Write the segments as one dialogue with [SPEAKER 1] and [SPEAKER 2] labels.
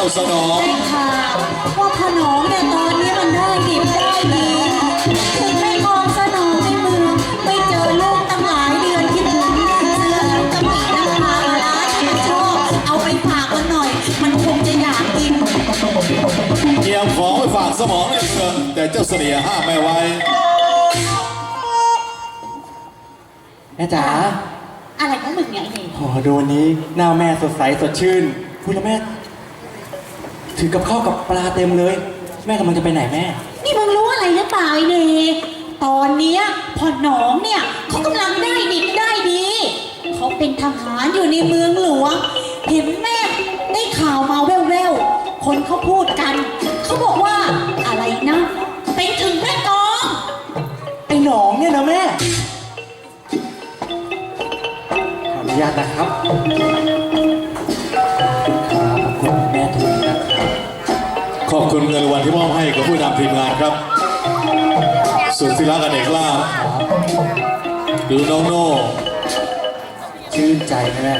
[SPEAKER 1] าสนอง
[SPEAKER 2] ได้ข่าวว่าขนมเนี่ยตอนนี้มันได้ดิบได้ดีถึงไม่มองสนองในเมืองไม่เจอลูกตั้งหลายเดือนคิดถึงซื้อน้ำกะปิน้ำปลาร้าที่มันชอบเอาไปฝากมันหน่อย มันคงจะอยากกิน
[SPEAKER 1] เกียมของไปฝากสมองเนี่ยเกินแต่เจ้าเสน่ห์ห้ามไม่ไว้
[SPEAKER 3] แม่จ๋า
[SPEAKER 2] อะไรของมึงเนี่ยไอ้เด็ก
[SPEAKER 3] โอ้ดูวันนี้หน้าแม่สดใสสดชื่นพูดแล้วแม่ ถือกับข้าวกับปลาเต็มเลย แม่กำลังจะไปไหนแม่
[SPEAKER 2] นี่มึงรู้อะไรหรือเปล่าไอ้เด็กตอนเนี้ยพ่อหนองเนี่ยเขากำลังได้ดิบได้ดีเขาเป็นทหารอยู่ในเมืองหลวง เห็นแม่ได้ข่าวมาแว่วๆ คนเขาพูดกัน เขาบอกว่าอะไรนะ เป็นถึงแม่กอง
[SPEAKER 3] ไอ้หนองเนี่ยนะแม่ขออนุญาตนะครับครับ
[SPEAKER 1] เงินรางวัลที่มอบให้กับผู้นำทีมงานครับ สุดที่รักอเนกลาภดูน้องโน่
[SPEAKER 3] ชื่นใจนะแม่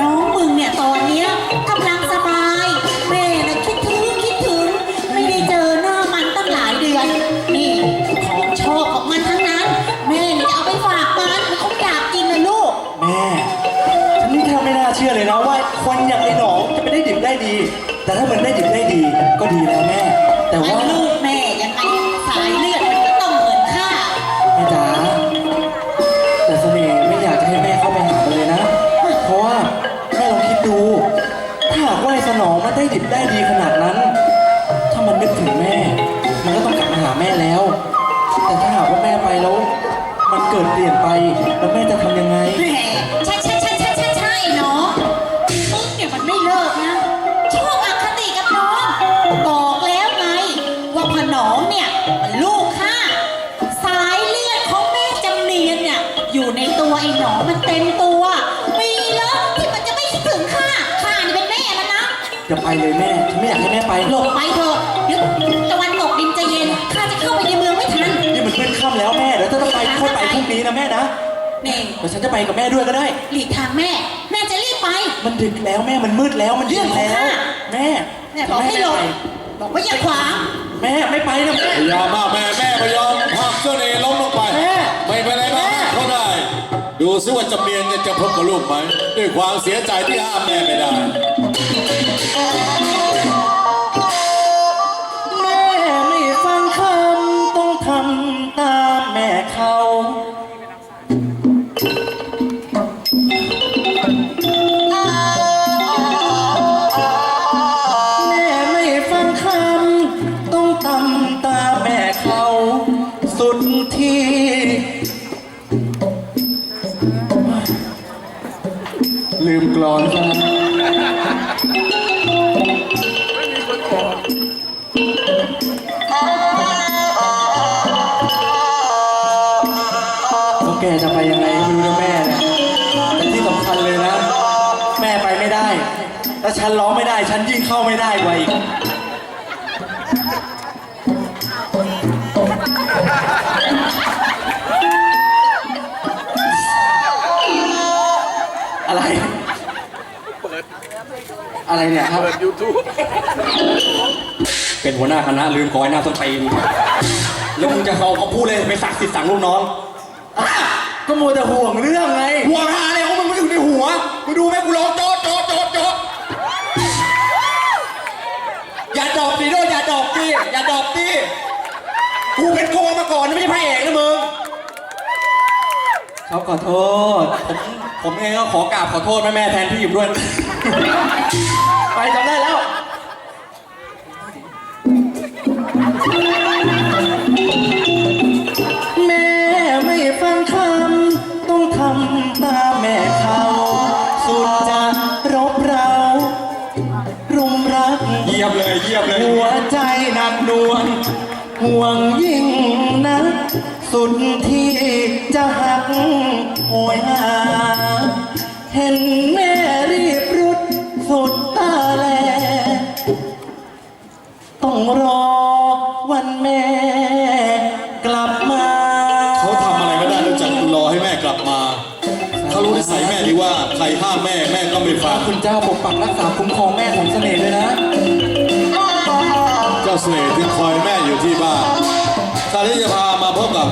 [SPEAKER 2] น้องมึงเนี่ยตอนเนี้ยกำลังสบายแม่นะคิดถึงคิดถึง ไม่ได้เจอหน้ามันตั้งหลายเดือน นี่ของชอบของมันทั้งนั้น แม่เนี่ยเอาไปฝากมันมันคงอยากกินนะลูก
[SPEAKER 3] แม่ฉันนี่แทบไม่น่าเชื่อเลยนะว่าคนอย่างไอ้หนองจะไปได้ดิบได้ดี แต่ถ้ามันได้ดิบได้ดีก็ดีแล้วแม่ แต่
[SPEAKER 2] ไอ้
[SPEAKER 3] ว่า
[SPEAKER 2] ลูกแม่ยังไงสายเลือดมันก็ต้องเหมือนข้า
[SPEAKER 3] แม่จ๋าแต่เสน่ห์ไม่อยากจะให้แม่เข้าไปหามันเลยนะ เพราะว่าแม่ลองคิดดู ถ้าหากว่าไอ้สนองมันได้ดิบได้ดีขนาดนั้น ถ้ามันนึกถึงแม่ มันก็ต้องกลับมาหาแม่แล้ว แต่ถ้าหากว่าแม่ไปแล้ว มันเกิดเปลี่ยนไปแล้วแม่จะทำ
[SPEAKER 2] ว่าพนองเนี่ยมันลูกข้าสายเลือดของแม่จำเนียนเนี่ยอยู่ในตัวไอ้หนองมันเต็มตัว มีแล้วที่มันจะไม่คิดถึงข้าข้านี่เป็นแม่มันนะ
[SPEAKER 3] จะไปเลยแม่ฉันไม่อยากให้แม่ไป
[SPEAKER 2] หลบไปเถอะเดี๋ยวตะวันตกดินจะเย็นข้าจะเข้าไปในเมืองไม่ทัน
[SPEAKER 3] นี่มันมืดค่ำแล้วแม่เดี๋ยวถ้าต้องไปค่อยไปพรุ่งนี้นะแม่นะ
[SPEAKER 2] นี่
[SPEAKER 3] เดี๋ยวฉันจะไปกับแม่ด้วยก็ได้
[SPEAKER 2] หลีกทางแม่ แม่จะรีบไป
[SPEAKER 3] มันดึกแล้วแม่มันมืดแล้วมันเย็นแล้ว แม่
[SPEAKER 2] แม่บอกให้หลบ
[SPEAKER 3] แม่
[SPEAKER 2] บอกว่าอย่าขวาง
[SPEAKER 3] แม่ ไม่ไปนะแม่
[SPEAKER 1] พยายามมากแม่แม่ไม่ยอมผลักเจ้าเนรล้มลงไป
[SPEAKER 3] แม่
[SPEAKER 1] ไม่เป็นไรนะแม่เขาได้ ดูซิว่าจำเนียนจะจะพบกับลูกไหมด้วยความเสียใจที่ห้ามแม่ไม่ได้
[SPEAKER 3] แม่ไม่ฟังคำต้องทำตามแม่เขา ลืมกรอนซะพวกแกจะไปยังไงก็ไม่รู้นะแม่เนี่ยแต่ที่สำคัญเลยนะ แม่ไปไม่ได้แล้วฉันร้องไม่ได้ ฉันยิ่งเข้าไม่ได้กว่าอีก อะไรอะไรเนี่ยครับเป็นหัวหน้าคณะลืมก้อยหน้าต้นตีนแล้วมึงจะเขาเขาพูดเลยไปสักสิทธิ์สั่งลูกน้องอะก็มัวแต่ห่วงเรื่องไงห่วงหาอะไรของมึงไม่อยู่ในหัวมึงดูไหมกูร้องโจ๊ะโจ๊ะโจ๊ะโจ๊ะอย่าดอกดิด้วยอย่าดอกดิอย่าดอกดิกูเป็นโกงมาก่อนนะไม่ใช่พระเอกนะมึง เขาขอโทษ ผมผมเองก็ขอกราบขอโทษแม่แม่ๆแทนพี่อยู่ด้วย ไปจำได้แล้ว แม่ไม่ฟังคำต้องทำตามแม่เขา สุดจะรบเรา รุมรัก
[SPEAKER 1] เยี่ยมเลยเยี่ยมเลย
[SPEAKER 3] หัวใจหนักหน่วง ห่วงยิ่งนักสุดที่ จะหักโหยหา เห็นแม่รีบรุดสุดตาแล ต้องรอวันแม่กลับมา
[SPEAKER 1] เขาทำอะไรไม่ได้นอกจากรอให้แม่กลับมาเขารู้นิสัยแม่ดีว่าใครห้ามแม่แม่ก็ไม่ฝาก
[SPEAKER 3] คุณเจ้าปกปักรักษาคุ้มครองแม่ของเสน่ห์ด้วยนะ
[SPEAKER 1] เจ้าเสน่ห์ถึงคอยแม่อยู่ที่บ้านคราวนี้จะพามาพบกับ